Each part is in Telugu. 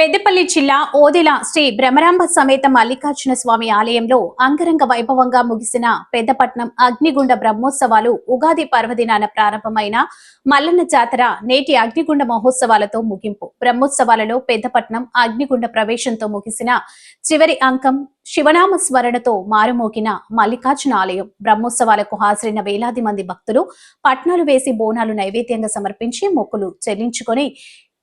పెద్దపల్లి జిల్లా ఓదెల శ్రీ భ్రమరాంబ సమేత మల్లికార్జున స్వామి ఆలయంలో అంగరంగ వైభవంగా ముగిసిన పెద్దపట్నం అగ్నిగుండ బ్రహ్మోత్సవాలు ఉగాది పర్వదినాన ప్రారంభమైన మల్లన్న జాతర నేటి అగ్నిగుండ మహోత్సవాలతో ముగింపు. బ్రహ్మోత్సవాలలో పెద్దపట్నం అగ్నిగుండ ప్రవేశంతో ముగిసిన చివరి అంకం శివనామ స్మరణతో మారుమోగిన మల్లికార్జున ఆలయం. బ్రహ్మోత్సవాలకు హాజరైన వేలాది మంది భక్తులు పట్నాలు వేసి బోనాలు నైవేద్యంగా సమర్పించి మొక్కులు చెల్లించుకొని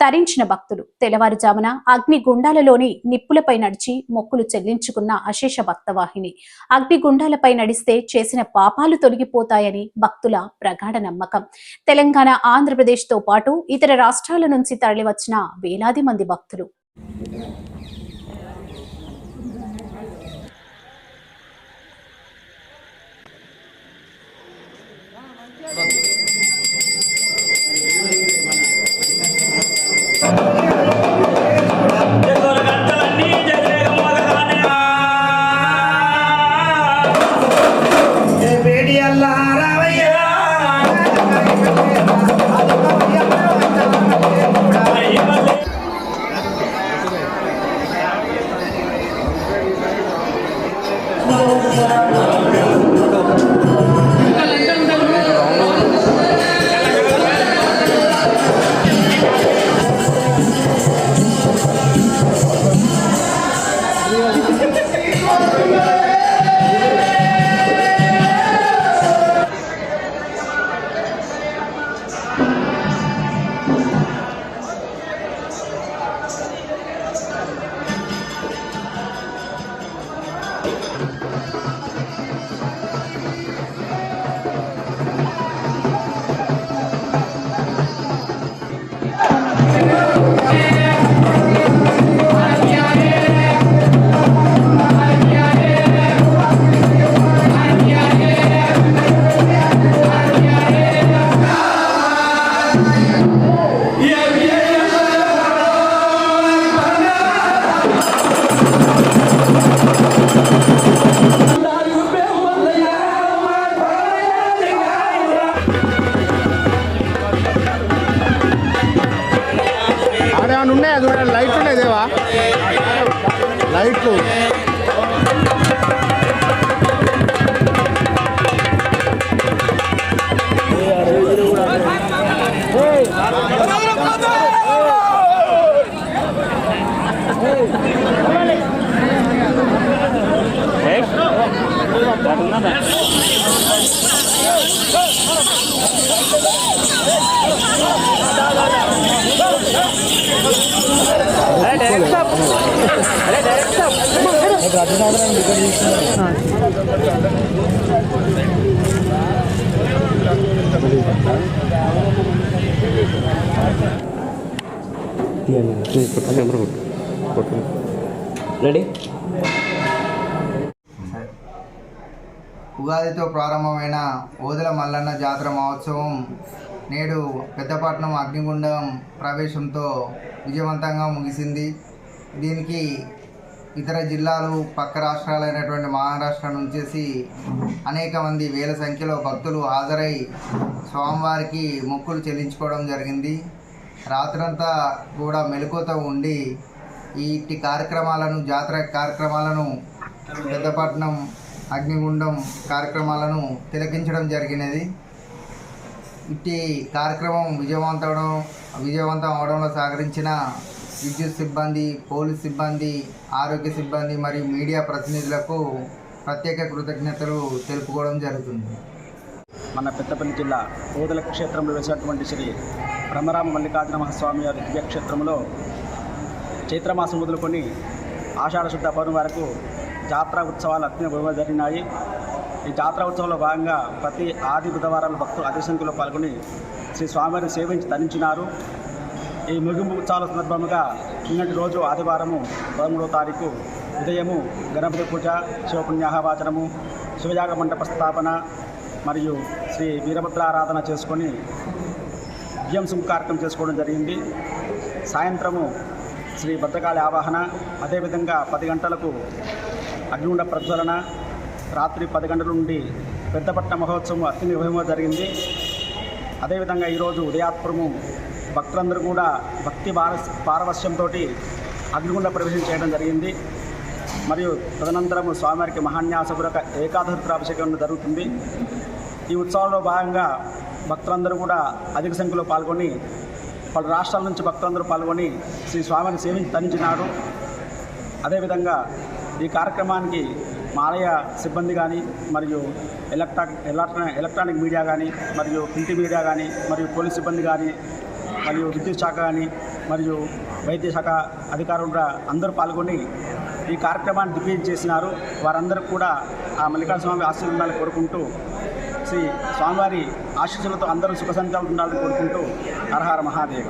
తరించిన భక్తులు. తెల్లవారుజామున అగ్నిగుండాలలోని నిప్పులపై నడిచి మొక్కులు చెల్లించుకున్న అశేష భక్తవాహిని. అగ్నిగుండాలపై నడిస్తే చేసిన పాపాలు తొలగిపోతాయని భక్తుల ప్రగాఢ నమ్మకం. తెలంగాణ ఆంధ్రప్రదేశ్తో పాటు ఇతర రాష్ట్రాల నుంచి తరలివచ్చిన వేలాది మంది భక్తులు. చూడండి లైట్లు ఉన్నాయి రెడీ ఉగాదితో ప్రారంభమైన ఓదెల మల్లన్న జాతర మహోత్సవం నేడు పెద్దపట్నం అగ్నిగుండం ప్రవేశంతో విజయవంతంగా ముగిసింది. దీనికి ఇతర జిల్లాలు పక్క రాష్ట్రాలైనటువంటి మహారాష్ట్ర నుంచేసి అనేక మంది వేల సంఖ్యలో భక్తులు హాజరై స్వామివారికి మొక్కులు చెల్లించుకోవడం జరిగింది. రాత్రంతా కూడా మెలకువతో ఉండి ఈ ఇట్టి కార్యక్రమాలను జాతర కార్యక్రమాలను పెద్దపట్నం అగ్నిగుండం కార్యక్రమాలను తిలకించడం జరిగినది. ఇట్టి కార్యక్రమం విజయవంతం విజయవంతం అవడంలో సహకరించిన విద్యుత్ సిబ్బంది పోలీస్ సిబ్బంది ఆరోగ్య సిబ్బంది మరియు మీడియా ప్రతినిధులకు ప్రత్యేక కృతజ్ఞతలు తెలుపుకోవడం జరుగుతుంది. మన పెద్దపల్లి జిల్లా పోదల క్షేత్రంలో వేసినటువంటి శ్రీ బ్రహ్మరామ మల్లికార్జున మహాస్వామి వారి దివ్యక్షేత్రంలో చైత్రమాసం మొదలుకొని ఆషాఢ శుద్ధ పౌర్ణమి వరకు జాతర ఉత్సవాలు అత్యంత గొప్పగా జరిగినాయి. ఈ జాతర ఉత్సవంలో భాగంగా ప్రతి ఆది బుధవారాలు భక్తులు అధిక సంఖ్యలో పాల్గొని శ్రీ స్వామివారిని సేవించి తరించినారు ఈ ముగింపు ఉత్సవాల సందర్భంగా నిన్నటి రోజు ఆదివారము పదమూడవ తారీఖు ఉదయము గణపతి పూజ శివపుణ్యాహవాచనము శివయాగ మండప స్థాపన మరియు శ్రీ వీరభద్రారాధన చేసుకొని విజయంసం కార్యక్రమం చేసుకోవడం జరిగింది. సాయంత్రము శ్రీ భద్రకాళి ఆవాహన అదేవిధంగా పది గంటలకు అగ్నిగుండ ప్రజ్వలన రాత్రి పది గంటల నుండి పెద్దపట్ట మహోత్సవం అతి నిర్వహణ జరిగింది. అదేవిధంగా ఈరోజు ఉదయాత్పురము భక్తులందరూ కూడా భక్తి పారస్ పారవశ్యంతో అగ్నిగుండ ప్రవేశం చేయడం జరిగింది. మరియు తదనంతరము స్వామివారికి మహాన్యాసపూర్వక ఏకాదశిత్రాభిషేకం జరుగుతుంది. ఈ ఉత్సవంలో భాగంగా భక్తులందరూ కూడా అధిక సంఖ్యలో పాల్గొని పలు రాష్ట్రాల నుంచి భక్తులందరూ పాల్గొని శ్రీ స్వామిని సేవించి తరించినారు అదేవిధంగా ఈ కార్యక్రమానికి మాలయ సిబ్బంది కానీ మరియు ఎలక్ట్రా ఎలక్ట్రానిక్ మీడియా కానీ మరియు ప్రింట్ మీడియా కానీ మరియు పోలీస్ సిబ్బంది కానీ మరియు విద్యుత్ శాఖ కానీ మరియు వైద్య శాఖ అధికారులు అందరూ పాల్గొని ఈ కార్యక్రమాన్ని దిగ్విజయం చేసినారు. వారందరూ కూడా ఆ మల్లికార్జున స్వామి ఆశీర్వాదాలు కోరుకుంటూ శ్రీ స్వామివారి ఆశీస్సులతో అందరూ సుఖ సంచాలు ఉండాలని కోరుకుంటూ హరహర మహాదేవ్.